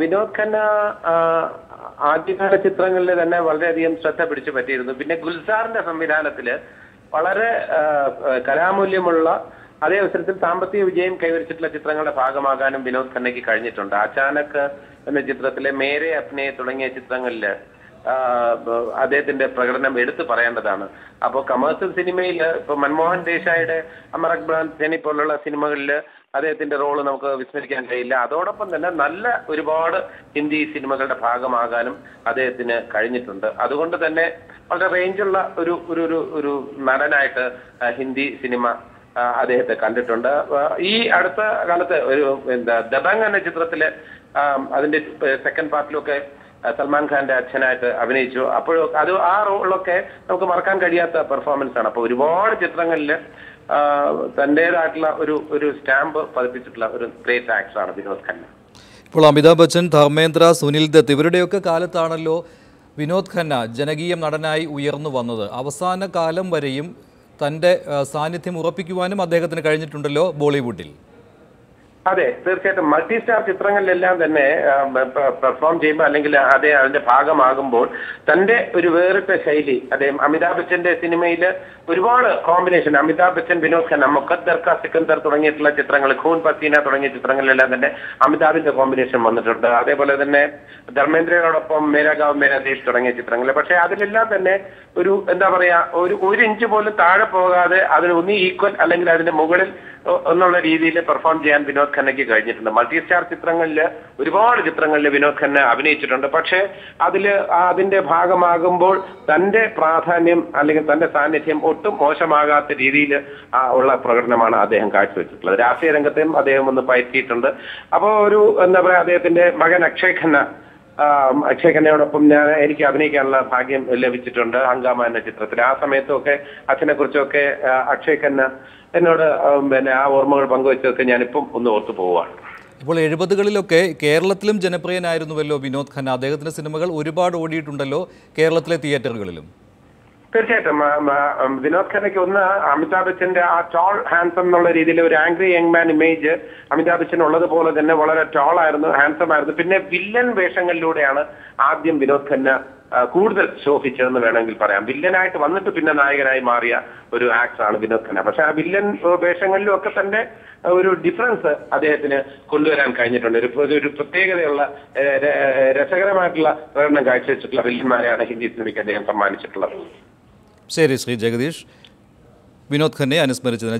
വിനോദ് ഖന്ന ആദ്യകാല ചിത്രങ്ങളിൽ തന്നെ വളരെയധികം ശ്രദ്ധ പിടിച്ചു പറ്റിയിരുന്നു. പിന്നെ ഗുൽസാറിന്റെ സംവിധാനത്തിൽ വളരെ കലാമൂല്യമുള്ള അതേ അവസരത്തിൽ സാമ്പത്തിക വിജയം കൈവരിച്ചിട്ടുള്ള ചിത്രങ്ങളുടെ ഭാഗമാകാനും വിനോദ് ഖന്നയ്ക്ക് കഴിഞ്ഞിട്ടുണ്ട്. അച്ചാനക്ക് എന്ന ചിത്രത്തിലെ മേരെ അപ്നെ തുടങ്ങിയ ചിത്രങ്ങളിൽ അദ്ദേഹത്തിന്റെ പ്രകടനം എടുത്തു പറയേണ്ടതാണ്. അപ്പോൾ കമേഴ്സ്യൽ സിനിമയിൽ ഇപ്പൊ മൻമോഹൻ ദേശായിയുടെ അമർ അക്ബർ സേനി പോലുള്ള സിനിമകളിൽ അദ്ദേഹത്തിന്റെ റോൾ നമുക്ക് വിസ്മരിക്കാൻ കഴിയില്ല. അതോടൊപ്പം തന്നെ നല്ല ഒരുപാട് ഹിന്ദി സിനിമകളുടെ ഭാഗമാകാനും അദ്ദേഹത്തിന് കഴിഞ്ഞിട്ടുണ്ട്. അതുകൊണ്ട് തന്നെ വളരെ റേഞ്ചുള്ള ഒരു ഒരു ഒരു ഒരു നടനായിട്ട് ഹിന്ദി സിനിമ അദ്ദേഹത്തെ കണ്ടിട്ടുണ്ട്. ഈ അടുത്ത കാലത്ത് ഒരു എന്താ ദബങ് എന്ന ചിത്രത്തിൽ അതിന്റെ സെക്കൻഡ് പാർട്ടിലൊക്കെ സൽമാൻ ഖാന്റെ അച്ഛനായിട്ട് അഭിനയിച്ചു. അപ്പോഴും അത് ആ റോളൊക്കെ നമുക്ക് മറക്കാൻ കഴിയാത്ത പെർഫോമൻസ് ആണ്. അപ്പൊ ഒരുപാട് ചിത്രങ്ങളിൽ തന്റേതായിട്ടുള്ള ഒരു ഒരു സ്റ്റാമ്പ് പതിപ്പിച്ചിട്ടുള്ള ഒരു ഗ്രേറ്റ് ആക്ടർ ആണ് വിനോദ് ഖന്ന. ഇപ്പോൾ അമിതാഭ് ബച്ചൻ ധർമ്മേന്ദ്ര സുനിൽ ദത്ത് ഇവരുടെയൊക്കെ കാലത്താണല്ലോ വിനോദ് ഖന്ന ജനകീയ നടനായി ഉയർന്നു വന്നത്. അവസാന കാലം വരെയും തന്റെ സാന്നിധ്യം ഉറപ്പിക്കുവാനും അദ്ദേഹത്തിന് കഴിഞ്ഞിട്ടുണ്ടല്ലോ ബോളിവുഡിൽ. അതെ തീർച്ചയായിട്ടും. മൾട്ടി സ്റ്റാർ ചിത്രങ്ങളിലെല്ലാം തന്നെ പെർഫോം ചെയ്യുമ്പോൾ അല്ലെങ്കിൽ അതേ അതിന്റെ ഭാഗമാകുമ്പോൾ തന്റെ ഒരു വേറിട്ട ശൈലി അദ്ദേഹം അമിതാഭ് ബച്ചന്റെ സിനിമയിൽ ഒരുപാട് കോമ്പിനേഷൻ അമിതാഭ് ബച്ചൻ വിനോദ് ഖന്ന മുഖദ്ദർ കാ സിക്കന്ദർ തുടങ്ങിയിട്ടുള്ള ചിത്രങ്ങൾ ഖൂൻ പസീന തുടങ്ങിയ ചിത്രങ്ങളിലെല്ലാം തന്നെ അമിതാഭിന്റെ കോമ്പിനേഷൻ വന്നിട്ടുണ്ട്. അതേപോലെ തന്നെ ധർമ്മേന്ദ്രയോടൊപ്പം മേരാഗാവ് മേരാദേശ് തുടങ്ങിയ ചിത്രങ്ങൾ. പക്ഷെ അതിലെല്ലാം തന്നെ ഒരു എന്താ പറയാ ഒരു ഒരു ഇഞ്ച് പോലും താഴെ പോകാതെ അതിന് ഒന്ന് ഈക്വൽ അല്ലെങ്കിൽ അതിന്റെ മുകളിൽ എന്നുള്ള രീതിയിൽ പെർഫോം ചെയ്യാൻ വിനോദ് ഖന്നയ്ക്ക് കഴിഞ്ഞിട്ടുണ്ട്. മൾട്ടി സ്റ്റാർ ചിത്രങ്ങളിൽ ഒരുപാട് ചിത്രങ്ങളിൽ വിനോദ് ഖന്ന അഭിനയിച്ചിട്ടുണ്ട്. പക്ഷേ അതിൽ അതിന്റെ ഭാഗമാകുമ്പോൾ തന്റെ പ്രാധാന്യം അല്ലെങ്കിൽ തന്റെ സാന്നിധ്യം ഒട്ടും മോശമാകാത്ത രീതിയിൽ ഉള്ള പ്രകടനമാണ് അദ്ദേഹം കാഴ്ചവെച്ചിട്ടുള്ളത്. രാഷ്ട്രീയ രംഗത്തെയും അദ്ദേഹം ഒന്ന് പയറ്റിയിട്ടുണ്ട്. അപ്പോൾ ഒരു എന്താ പറയുക അദ്ദേഹത്തിന്റെ മകൻ അക്ഷയ് ഖന്ന അക്ഷയ് ഖന്നയോടൊപ്പം ഞാൻ എനിക്ക് അഭിനയിക്കാനുള്ള ഭാഗ്യം ലഭിച്ചിട്ടുണ്ട് ഹങ്കാമ എന്ന ചിത്രത്തിൽ. ആ സമയത്തൊക്കെ അച്ഛനെ കുറിച്ചൊക്കെ അക്ഷയ് ഖന്ന എന്നോട് പിന്നെ ആ ഓർമ്മകൾ പങ്കുവെച്ചതൊക്കെ ഞാനിപ്പം ഒന്ന് ഓർത്തു പോവുകയാണ്. ഇപ്പോൾ എഴുപതുകളിലൊക്കെ കേരളത്തിലും ജനപ്രിയനായിരുന്നുവല്ലോ വിനോദ് ഖന്ന. അദ്ദേഹത്തിന്റെ സിനിമകൾ ഒരുപാട് ഓടിയിട്ടുണ്ടല്ലോ കേരളത്തിലെ തിയേറ്ററുകളിലും. തീർച്ചയായിട്ടും. വിനോദ് ഖന്നയ്ക്ക് ഒന്ന് അമിതാഭ് ബച്ചന്റെ ആ ടോൾ ഹാൻസം എന്നുള്ള രീതിയിൽ ഒരു angry young man image Amitabh Bachchan ഉള്ളതുപോലെ തന്നെ വളരെ ടോൾ ആയിരുന്നു ഹാൻസം ആയിരുന്നു. പിന്നെ വില്ലൻ വേഷങ്ങളിലൂടെയാണ് ആദ്യം വിനോദ് ഖന്ന കൂടുതൽ ശോഭിച്ചതെന്ന് വേണമെങ്കിൽ പറയാം. വില്ലനായിട്ട് വന്നിട്ട് പിന്നെ നായകനായി മാറിയ ഒരു ആക്ടർ ആണ് വിനോദ് ഖന്ന. പക്ഷെ ആ വില്ലൻ വേഷങ്ങളിലും ഒക്കെ തന്നെ ഒരു ഡിഫറൻസ് അദ്ദേഹത്തിന് കൊണ്ടുവരാൻ കഴിഞ്ഞിട്ടുണ്ട്. ഒരു പ്രത്യേകതയുള്ള രസകരമായിട്ടുള്ള പ്രകടനം കാഴ്ചവെച്ചിട്ടുള്ള വില്ലന്മാരെയാണ് ഹിന്ദി സിനിമയ്ക്ക് അദ്ദേഹം സമ്മാനിച്ചിട്ടുള്ളത്. ശരി ശ്രീ ജഗദീഷ്. വിനോദ് ഖന്നയെ അനുസ്മരിച്ചതിന്